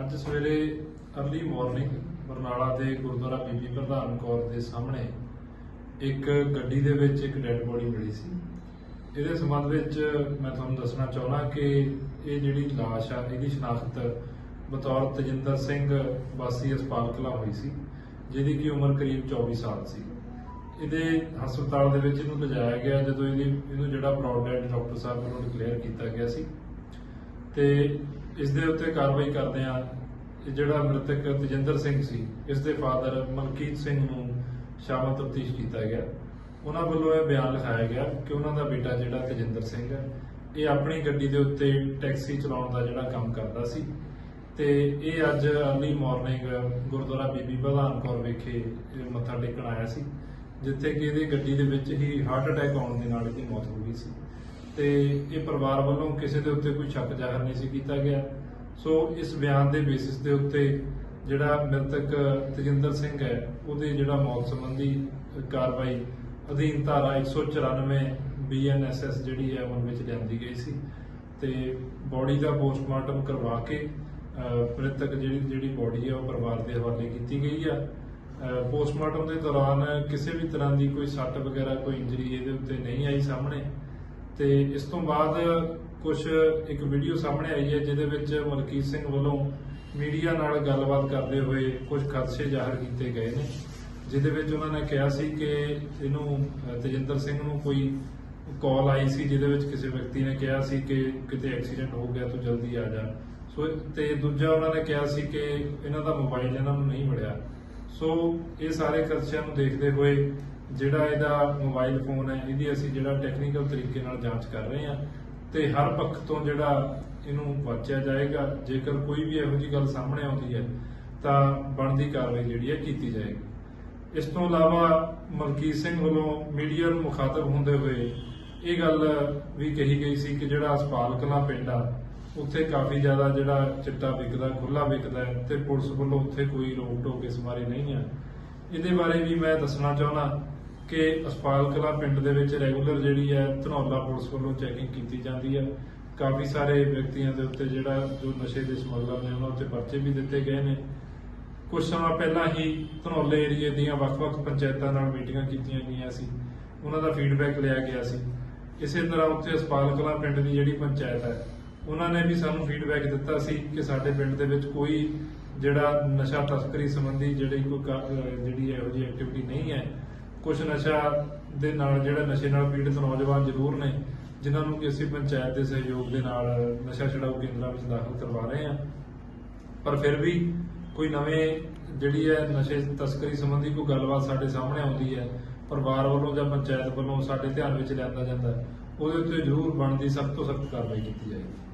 ਅੱਜ ਸਵੇਰੇ early morning Barnala ਦੇ ਗੁਰਦੁਆਰਾ ਬੀਬੀ ਪ੍ਰਧਾਨ ਕੌਰ ਦੇ ਸਾਹਮਣੇ ਇੱਕ ਗੱਡੀ ਦੇ ਵਿੱਚ ਇੱਕ ਡੈੱਡ ਬੋਡੀ ਮਿਲੀ ਸੀ। ਇਹਦੇ ਸੰਬੰਧ ਵਿੱਚ ਮੈਂ ਤੁਹਾਨੂੰ ਦੱਸਣਾ ਚਾਹੁੰਦਾ ਕਿ ਇਹ ਜਿਹੜੀ ਲਾਸ਼ ਆ, ਇਹਦੀ ਸ਼ਨਾਖਤ ਬਤੌਰ ਤਜਿੰਦਰ ਸਿੰਘ ਵਾਸੀ ਹਸਪਤਾਲ ਕਲਾ ਹੋਈ ਸੀ, ਜਿਹਦੀ ਕਿ ਉਮਰ ਕਰੀਬ 24 ਸਾਲ ਸੀ। ਇਹਦੇ ਹਸਪਤਾਲ ਦੇ ਵਿੱਚ ਇਹਨੂੰ ਲਿਜਾਇਆ ਗਿਆ ਜਦੋਂ ਇਹਦੀ, ਇਹਨੂੰ ਜਿਹੜਾ ਬ੍ਰੌਡ ਡੈਡ ਡਾਕਟਰ ਸਾਹਿਬ ਵੱਲੋਂ ਡਿਕਲੇਅਰ ਕੀਤਾ ਗਿਆ ਸੀ। ਤੇ ਇਸ ਦੇ ਉੱਤੇ ਕਾਰਵਾਈ ਕਰਦੇ ਆ ਜਿਹੜਾ ਮ੍ਰਿਤਕ ਤਜਿੰਦਰ ਸਿੰਘ ਸੀ, ਇਸ ਦੇ ਫਾਦਰ ਮਲਕੀਤ ਸਿੰਘ ਨੂੰ ਸ਼ਾਮਲ ਤਫਤੀਸ਼ ਕੀਤਾ ਗਿਆ। ਉਹਨਾਂ ਵੱਲੋਂ ਇਹ ਬਿਆਨ ਲਿਖਾਇਆ ਗਿਆ ਕਿ ਉਹਨਾਂ ਦਾ ਬੇਟਾ ਜਿਹੜਾ ਤਜਿੰਦਰ ਸਿੰਘ ਹੈ, ਇਹ ਆਪਣੀ ਗੱਡੀ ਦੇ ਉੱਤੇ ਟੈਕਸੀ ਚਲਾਉਣ ਦਾ ਜਿਹੜਾ ਕੰਮ ਕਰਦਾ ਸੀ। ਤੇ ਇਹ ਅੱਜ ਅਰਲੀ ਮਾਰਨਿੰਗ ਗੁਰਦੁਆਰਾ ਬੀਬੀ ਪ੍ਰਧਾਨ ਕੌਰ ਵਿਖੇ ਮੱਥਾ ਟੇਕਣ ਆਇਆ ਸੀ, ਜਿੱਥੇ ਕਿ ਇਹਦੀ ਗੱਡੀ ਦੇ ਵਿੱਚ ਹੀ ਹਾਰਟ ਅਟੈਕ ਆਉਣ ਦੇ ਨਾਲ ਇਹਦੀ ਮੌਤ ਹੋ ਗਈ ਸੀ। ਤੇ ਇਹ ਪਰਿਵਾਰ ਵੱਲੋਂ ਕਿਸੇ ਦੇ ਉੱਤੇ ਕੋਈ ਸ਼ੱਕ ਜ਼ਾਹਰ ਨਹੀਂ ਸੀ ਕੀਤਾ ਗਿਆ। ਸੋ ਇਸ ਬਿਆਨ ਦੇ ਬੇਸਿਸ ਦੇ ਉੱਤੇ ਜਿਹੜਾ ਮ੍ਰਿਤਕ ਤਜਿੰਦਰ ਸਿੰਘ ਹੈ, ਉਹਦੇ ਜਿਹੜਾ ਮੌਤ ਸੰਬੰਧੀ ਕਾਰਵਾਈ ਅਧੀਨ ਧਾਰਾ 194 ਬੀਐਨਐਸਐਸ ਜਿਹੜੀ ਹੈ ਉਹਨਾਂ ਵਿੱਚ ਲਿਆਂਦੀ ਗਈ ਸੀ। ਤੇ ਬੋਡੀ ਦਾ ਪੋਸਟਮਾਰਟਮ ਕਰਵਾ ਕੇ ਮ੍ਰਿਤਕ ਜਿਹੜੀ ਜਿਹੜੀ ਬੋਡੀ ਹੈ, ਉਹ ਪਰਿਵਾਰ ਦੇ ਹਵਾਲੇ ਕੀਤੀ ਗਈ ਆ। ਪੋਸਟਮਾਰਟਮ ਦੇ ਦੌਰਾਨ ਕਿਸੇ ਵੀ ਤਰ੍ਹਾਂ ਦੀ ਕੋਈ ਸੱਟ ਵਗੈਰਾ, ਕੋਈ ਇੰਜਰੀ ਇਹਦੇ ਉੱਤੇ ਨਹੀਂ ਆਈ ਸਾਹਮਣੇ। ਤੇ ਇਸ ਤੋਂ ਬਾਅਦ ਕੁਝ ਇੱਕ ਵੀਡੀਓ ਸਾਹਮਣੇ ਆਈ ਹੈ, ਜਿਹਦੇ ਵਿੱਚ ਮਲਕੀਤ ਸਿੰਘ ਵੱਲੋਂ ਮੀਡੀਆ ਨਾਲ ਗੱਲਬਾਤ ਕਰਦੇ ਹੋਏ ਕੁਝ ਖਦਸ਼ੇ ਜ਼ਾਹਰ ਕੀਤੇ ਗਏ ਨੇ, ਜਿਹਦੇ ਵਿੱਚ ਉਹਨਾਂ ਨੇ ਕਿਹਾ ਸੀ ਕਿ ਇਹਨੂੰ ਤੇਜਿੰਦਰ ਸਿੰਘ ਨੂੰ ਕੋਈ ਕਾਲ ਆਈ ਸੀ, ਜਿਹਦੇ ਵਿੱਚ ਕਿਸੇ ਵਿਅਕਤੀ ਨੇ ਕਿਹਾ ਸੀ ਕਿ ਕਿਤੇ ਐਕਸੀਡੈਂਟ ਹੋ ਗਿਆ ਤੂੰ ਜਲਦੀ ਆ ਜਾ। ਸੋ, ਤੇ ਦੂਜਾ ਉਹਨਾਂ ਨੇ ਕਿਹਾ ਸੀ ਕਿ ਇਹਨਾਂ ਦਾ ਮੋਬਾਈਲ ਇਹਨਾਂ ਨੂੰ ਨਹੀਂ ਮਿਲਿਆ। ਸੋ ਇਹ ਸਾਰੇ ਖਰਚਿਆਂ ਨੂੰ ਦੇਖਦੇ ਹੋਏ ਜਿਹੜਾ ਇਹਦਾ ਮੋਬਾਈਲ ਫੋਨ ਹੈ, ਇਹਦੀ ਅਸੀਂ ਜਿਹੜਾ ਟੈਕਨੀਕਲ ਤਰੀਕੇ ਨਾਲ ਜਾਂਚ ਕਰ ਰਹੇ ਹਾਂ ਤੇ ਹਰ ਪੱਖ ਤੋਂ ਜਿਹੜਾ ਇਹਨੂੰ ਵਾਚਿਆ ਜਾਏਗਾ, ਜੇਕਰ ਕੋਈ ਵੀ ਇਹੋ ਜਿਹੀ ਗੱਲ ਸਾਹਮਣੇ ਆਉਂਦੀ ਹੈ, ਤਾਂ ਬਣਦੀ ਕਾਰਵਾਈ ਜਿਹੜੀ ਹੈ ਕੀਤੀ ਜਾਏਗੀ। ਇਸ ਤੋਂ ਇਲਾਵਾ ਮਲਕੀਤ ਸਿੰਘ ਵੱਲੋਂ ਮੀਡੀਆ ਨੂੰ ਮੁਖਾਤਬ ਹੁੰਦੇ ਹੋਏ ਇਹ ਗੱਲ ਵੀ ਕਹੀ ਗਈ ਸੀ ਕਿ ਜਿਹੜਾ ਹਸਪਾਲ ਕਲਾਂ ਪਿੰਡ ਆ ਉੱਥੇ ਕਾਫੀ ਜ਼ਿਆਦਾ ਜਿਹੜਾ ਚਿੱਟਾ ਵਿਕਦਾ ਖੁੱਲਾ ਵਿਕਦਾ ਹੈ ਤੇ ਪੁਲਿਸ ਵੱਲੋਂ ਉੱਥੇ ਕੋਈ ਰੋਕ ਟੋਕ ਇਸ ਬਾਰੇ ਨਹੀਂ ਹੈ। ਇਹਦੇ ਬਾਰੇ ਵੀ ਮੈਂ ਦੱਸਣਾ ਚਾਹੁੰਦਾ ਕਿ ਹਸਪਾਲ ਕਲਾਂ ਪਿੰਡ ਦੇ ਵਿੱਚ ਰੈਗੂਲਰ ਜਿਹੜੀ ਹੈ ਧਨੌਲਾ ਪੁਲਿਸ ਵੱਲੋਂ ਚੈਕਿੰਗ ਕੀਤੀ ਜਾਂਦੀ ਹੈ। ਕਾਫੀ ਸਾਰੇ ਵਿਅਕਤੀਆਂ ਦੇ ਉੱਤੇ ਜਿਹੜਾ ਜੋ ਨਸ਼ੇ ਦੇ ਸਮਗਲਰ ਨੇ, ਉਹਨਾਂ ਉੱਤੇ ਪਰਚੇ ਵੀ ਦਿੱਤੇ ਗਏ ਨੇ। ਕੁਝ ਸਮਾਂ ਪਹਿਲਾਂ ਹੀ ਧਨੌਲੇ ਏਰੀਏ ਦੀਆਂ ਵੱਖ-ਵੱਖ ਪੰਚਾਇਤਾਂ ਨਾਲ ਮੀਟਿੰਗਾਂ ਕੀਤੀਆਂ ਗਈਆਂ ਸੀ। ਉਹਨਾਂ ਦਾ ਫੀਡਬੈਕ ਲਿਆ ਗਿਆ ਸੀ। ਇਸੇ ਤਰ੍ਹਾਂ ਉੱਥੇ ਹਸਪਾਲ ਕਲਾਂ ਪਿੰਡ ਦੀ ਜਿਹੜੀ ਪੰਚਾਇਤ ਹੈ ਉਹਨਾਂ ਨੇ ਵੀ ਸਾਨੂੰ ਫੀਡਬੈਕ ਦਿੱਤਾ ਸੀ ਕਿ ਸਾਡੇ ਪਿੰਡ ਦੇ ਵਿੱਚ ਕੋਈ ਜਿਹੜਾ ਨਸ਼ਾ ਤਸਕਰੀ ਸੰਬੰਧੀ ਜਿਹੜੀ ਕੋਈ ਜਿਹੜੀ ਇਹੋ ਜਿਹੀ ਐਕਟੀਵਿਟੀ ਨਹੀਂ ਹੈ ਕੁਝ ਨਸ਼ਾ ਦੇ ਨਾਲ ਜਿਹੜਾ ਨਸ਼ੇ ਨਾਲ ਪੀੜਤ ਨੌਜਵਾਨ ਜ਼ਰੂਰ ਨੇ, ਜਿਨ੍ਹਾਂ ਨੂੰ ਕਿ ਅਸੀਂ ਪੰਚਾਇਤ ਦੇ ਸਹਿਯੋਗ ਦੇ ਨਾਲ ਨਸ਼ਾ ਛਡਾਊ ਕੇਂਦਰਾਂ ਵਿੱਚ ਦਾਖਲ ਕਰਵਾ ਰਹੇ ਹਾਂ। ਪਰ ਫਿਰ ਵੀ ਕੋਈ ਨਵੇਂ ਜਿਹੜੀ ਹੈ ਨਸ਼ੇ ਤਸਕਰੀ ਸੰਬੰਧੀ ਕੋਈ ਗੱਲਬਾਤ ਸਾਡੇ ਸਾਹਮਣੇ ਆਉਂਦੀ ਹੈ, ਪਰਿਵਾਰ ਵੱਲੋਂ ਜਾਂ ਪੰਚਾਇਤ ਵੱਲੋਂ ਸਾਡੇ ਧਿਆਨ ਵਿੱਚ ਲਿਆਂਦਾ ਜਾਂਦਾ ਉਹਦੇ ਉੱਤੇ ਜ਼ਰੂਰ ਬਣਦੀ ਸਖਤ ਤੋਂ ਸਖਤ ਕਾਰਵਾਈ ਕੀਤੀ ਜਾਏਗੀ।